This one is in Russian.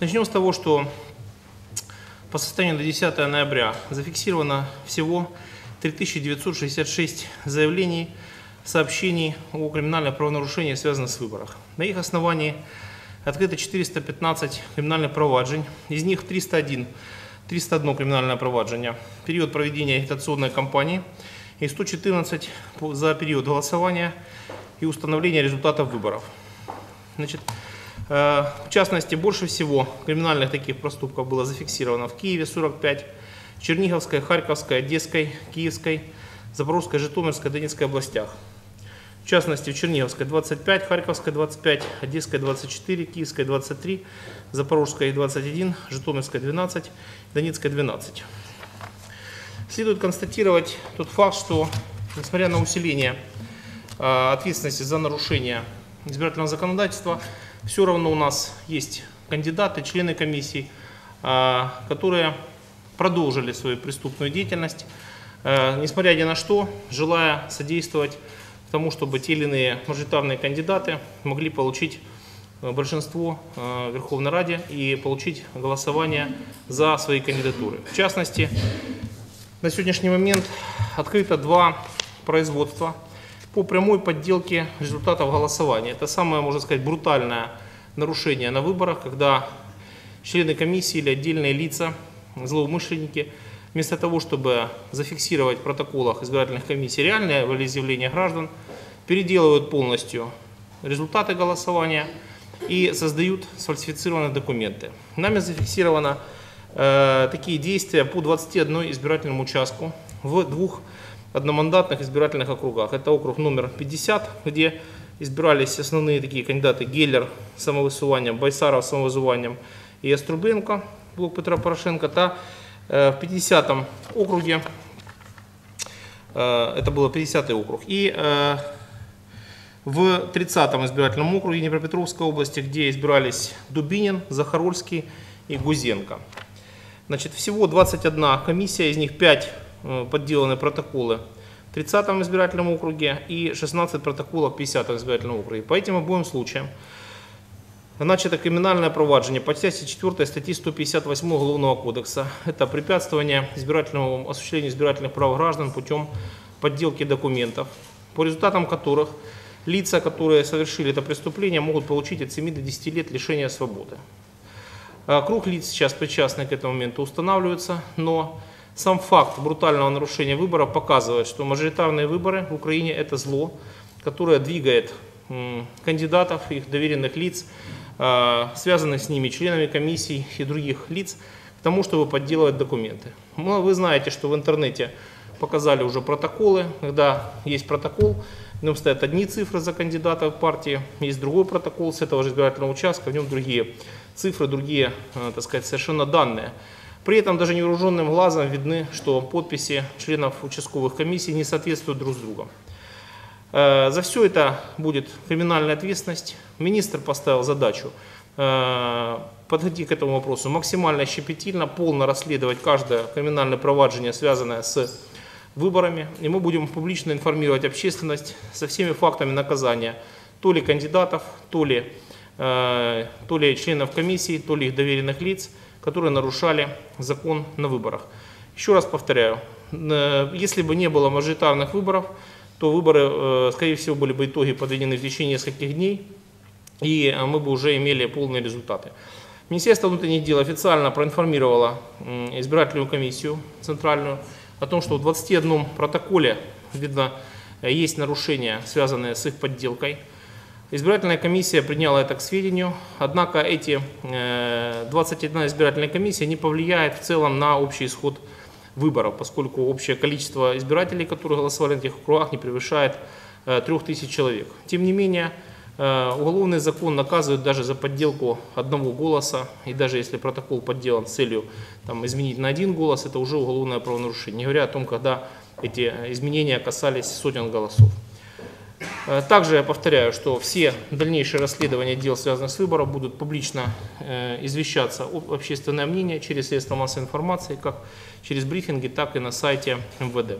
Начнем с того, что по состоянию на 10 ноября зафиксировано всего 3966 заявлений, сообщений о криминальных правонарушениях, связанных с выборах. На их основании открыто 415 криминальных проваджень, из них 301, 301 криминальное проваджение, период проведения агитационной кампании и 114 за период голосования и установления результатов выборов. Значит, в частности, больше всего криминальных таких проступков было зафиксировано в Киеве 45, Черниговской, Харьковской, Одесской, Киевской, Запорожской, Житомирской, Донецкой областях. В частности, в Черниговской 25, Харьковской 25, Одесской 24, Киевской 23, Запорожской 21, Житомирской 12, Донецкой 12. Следует констатировать тот факт, что несмотря на усиление э, ответственности за нарушение избирательного законодательства, все равно у нас есть кандидаты, члены комиссии, э, которые продолжили свою преступную деятельность, э, несмотря ни на что, желая содействовать тому, чтобы те или иные мажоритарные кандидаты могли получить э, большинство э, в Верховной Раде и получить голосование за свои кандидатуры. В частности, на сегодняшний момент открыто два производства по прямой подделке результатов голосования. Это самое, можно сказать, брутальное нарушение на выборах, когда члены комиссии или отдельные лица, злоумышленники – вместо того, чтобы зафиксировать в протоколах избирательных комиссий реальное волеизъявление граждан, переделывают полностью результаты голосования и создают сфальсифицированные документы. Нами зафиксировано э, такие действия по 21 избирательному участку в двух одномандатных избирательных округах. Это округ номер 50, где избирались основные такие кандидаты Геллер с самовысуванием, Байсаров с самовысуванием и Острубенко, блок Петра Порошенко, та Э, в 50-м округе, э, это был 50-й округ, и э, в 30-м избирательном округе Днепропетровской области, где избирались Дубинин, Захарольский и Гузенко. Значит, всего 21 комиссия, из них 5 подделаны протоколы в 30-м избирательном округе и 16 протоколов в 50-м избирательном округе. По этим обоим случаям Начато криминальное провадження по части 4 статьи 158 Уголовного кодекса. Это препятствование избирательному, осуществлению избирательных прав граждан путем подделки документов, по результатам которых лица, которые совершили это преступление, могут получить от 7 до 10 лет лишения свободы. Круг лиц сейчас причастный к этому моменту устанавливается, но сам факт брутального нарушения выборов показывает, что мажоритарные выборы в Украине это зло, которое двигает кандидатов, их доверенных лиц а, связанных с ними членами комиссий и других лиц к тому, чтобы подделывать документы. Вы знаете, что в интернете показали уже протоколы, когда есть протокол, в нем стоят одни цифры за кандидата в партии, есть другой протокол с этого же избирательного участка, в нем другие цифры, другие, э, так сказать, совершенно данные. При этом даже невооруженным глазом видны, что подписи членов участковых комиссий не соответствуют друг с другом. Э, за все это будет криминальная ответственность. Министр поставил задачу э, подойти к этому вопросу максимально щепетильно, полно расследовать каждое криминальное проваджение, связанное с выборами. И мы будем публично информировать общественность со всеми фактами наказания то ли кандидатов, то ли, э, то ли членов комиссии, то ли их доверенных лиц, которые нарушали закон на выборах. Еще раз повторяю, если бы не было мажоритарных выборов, то выборы, э, скорее всего, были бы итоги подведены в течение нескольких дней, и э, мы бы уже имели полные результаты. Министерство внутренних дел официально проинформировало избирательную комиссию центральную о том, что в 21 протоколе, видно, есть нарушения, связанные с их подделкой. Избирательная комиссия приняла это к сведению, однако эти 21 э, избирательная комиссия не повлияет в целом на общий исход выборов, поскольку общее количество избирателей, которые голосовали на этих округах, не превышает 3000 э, человек. Тем не менее, э, уголовный закон наказывает даже за подделку одного голоса, и даже если протокол подделан с целью там, изменить на один голос, это уже уголовное правонарушение, не говоря о том, когда эти изменения касались сотен голосов. Э, также я повторяю, что все дальнейшие расследования дел, связанных с выбором, будут публично э, извещаться об общественное мнение через средства массовой информации, как через брифинги, так и на сайте МВД.